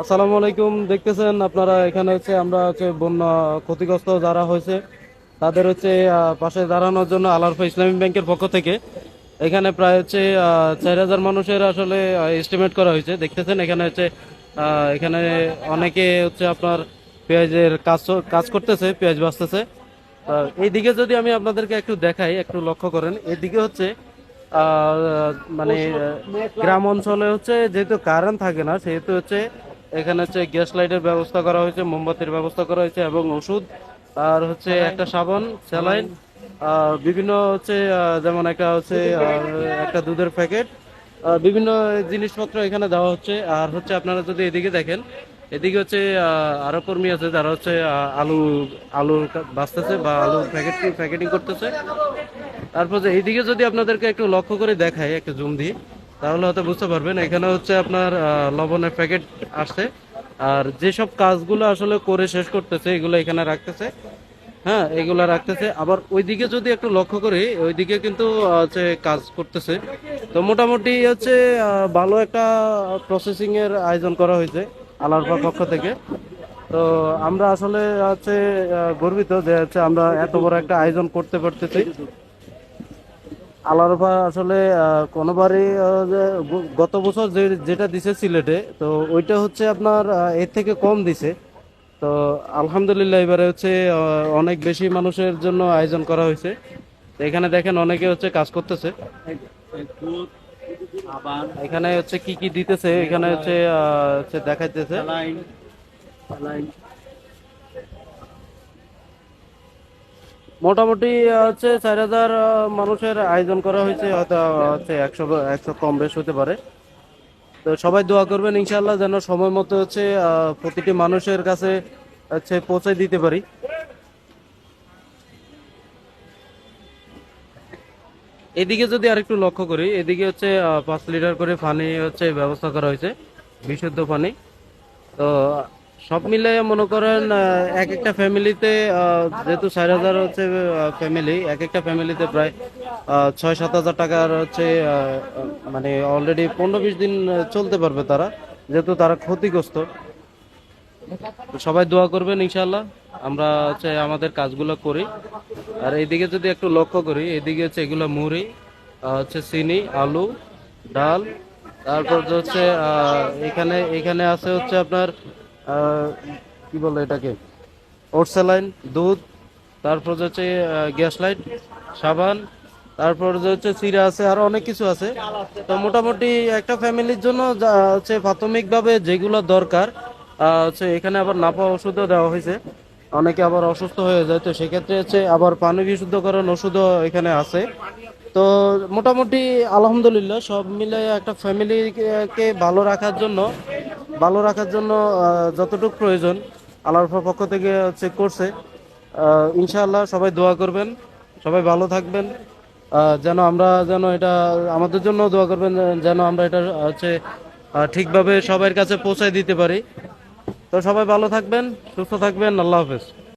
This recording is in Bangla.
আসসালামু আলাইকুম, দেখতেছেন আপনারা এখানে হচ্ছে আমরা হচ্ছে বন্যা ক্ষতিগ্রস্ত যারা হয়েছে, তাদের হচ্ছে পাশে দাঁড়ানোর জন্য আলারফা ইসলামী ব্যাংকের পক্ষ থেকে এখানে প্রায় হচ্ছে চার হাজার মানুষের আসলে এস্টিমেট করা হয়েছে। দেখতেছেন এখানে হচ্ছে এখানে অনেকে হচ্ছে আপনার পেঁয়াজের কাজ কাজ করতেছে, পেঁয়াজ বাঁচতেছে। এইদিকে যদি আমি আপনাদেরকে একটু দেখাই, একটু লক্ষ্য করেন, এদিকে হচ্ছে মানে গ্রাম অঞ্চলে হচ্ছে যেহেতু কারেন্ট থাকে না সেহেতু হচ্ছে এখানে হচ্ছে গ্যাস লাইটের ব্যবস্থা করা হয়েছে মোমবাতির ব্যবস্থা করা হয়েছে এবং ওষুধ আর হচ্ছে একটা সাবান স্যালাইন বিভিন্ন হচ্ছে যেমন একটা হচ্ছে একটা দুধের প্যাকেট বিভিন্ন জিনিসপত্র এখানে দেওয়া হচ্ছে। আর হচ্ছে আপনারা যদি এদিকে দেখেন এদিকে হচ্ছে আরও কর্মী আছে যারা হচ্ছে আলু আলু বাঁচতেছে বা আলু প্যাকেট প্যাকেটিং করতেছে। তারপর যে এইদিকে যদি আপনাদেরকে একটু লক্ষ্য করে দেখাই, একটু জুম দিয়ে তাহলে হয়তো বুঝতে পারবেন, এখানে হচ্ছে আপনার লবণের প্যাকেট আসছে। আর যেসব কাজগুলো আসলে করে শেষ করতেছে, এগুলো এখানে রাখতেছে। হ্যাঁ এগুলা রাখতেছে। আবার ওইদিকে যদি একটু লক্ষ্য করি, ওইদিকে কিন্তু হচ্ছে কাজ করতেছে। তো মোটামুটি হচ্ছে ভালো একটা প্রসেসিং এর আয়োজন করা হয়েছে আলারফার পক্ষ থেকে। তো আমরা আসলে হচ্ছে গর্বিত যে হচ্ছে আমরা এত বড় একটা আয়োজন করতে পারতেছি। আলারফা আসলে কোনোবারই গত বছর যে যেটা দিছে সিলেটে, তো ওইটা হচ্ছে আপনার এর থেকে কম দিছে। তো আলহামদুলিল্লাহ এবারে হচ্ছে অনেক বেশি মানুষের জন্য আয়োজন করা হয়েছে। এখানে দেখেন অনেকে হচ্ছে কাজ করতেছে। এখানে হচ্ছে কি কি দিতেছে, এখানে হচ্ছে দেখাইতেছে। মোটামুটি হচ্ছে চার হাজার মানুষের আয়োজন করা হয়েছে, হয়তো হচ্ছে একশো একশো কম বেশ হতে পারে। তো সবাই দোয়া করবেন ইনশাল্লাহ যেন সময় মতো হচ্ছে প্রতিটি মানুষের কাছে হচ্ছে পৌঁছে দিতে পারি। এদিকে যদি আরেকটু লক্ষ্য করি, এদিকে হচ্ছে পাঁচ লিটার করে পানি হচ্ছে ব্যবস্থা করা হয়েছে, বিশুদ্ধ পানি। তো সব মিলে মনে করেন এক একটা ফ্যামিলিতে যেহেতু চার হাজার হচ্ছে ফ্যামিলি এক একটা ফ্যামিলিতে প্রায় ছয়, সাত হাজার টাকার হচ্ছে মানে অলরেডি পনেরো, বিশ দিন চলতে পারবে তারা, যেহেতু তারা ক্ষতিগ্রস্ত। সবাই দোয়া করবেন ইনশাল্লাহ আমরা হচ্ছে আমাদের কাজগুলো করি। আর এইদিকে যদি একটু লক্ষ্য করি এদিকে হচ্ছে এগুলো মুড়ি হচ্ছে চিনি, আলু, ডাল, তারপর হচ্ছে এখানে এখানে আছে হচ্ছে আপনার কি বলে এটাকে? ওট স্যালাইন দুধ, তারপর হচ্ছে গ্যাস লাইট, সাবান, তারপর হচ্ছে চিরা আছে, আরও অনেক কিছু আছে। তো মোটামুটি একটা ফ্যামিলির জন্য হচ্ছে প্রাথমিকভাবে যেগুলো দরকার হচ্ছে এখানে আবার নাপা ওষুধও দেওয়া হয়েছে। অনেকে আবার অসুস্থ হয়ে যায়, তো সেক্ষেত্রে হচ্ছে আবার পানি বিশুদ্ধকরণ ওষুধও এখানে আছে। তো মোটামুটি আলহামদুলিল্লাহ, সব মিলে একটা ফ্যামিলিকে ভালো রাখার জন্য ভালো রাখার জন্য যতটুকু প্রয়োজন আল্লাহর পক্ষ থেকে হচ্ছে করছে। ইনশাআল্লাহ সবাই দোয়া করবেন, সবাই ভালো থাকবেন। যেন আমরা যেন এটা, আমাদের জন্য দোয়া করবেন, যেন আমরা এটা হচ্ছে ঠিকভাবে সবার কাছে পৌঁছায় দিতে পারি। তো সবাই ভালো থাকবেন, সুস্থ থাকবেন, আল্লাহ হাফেজ।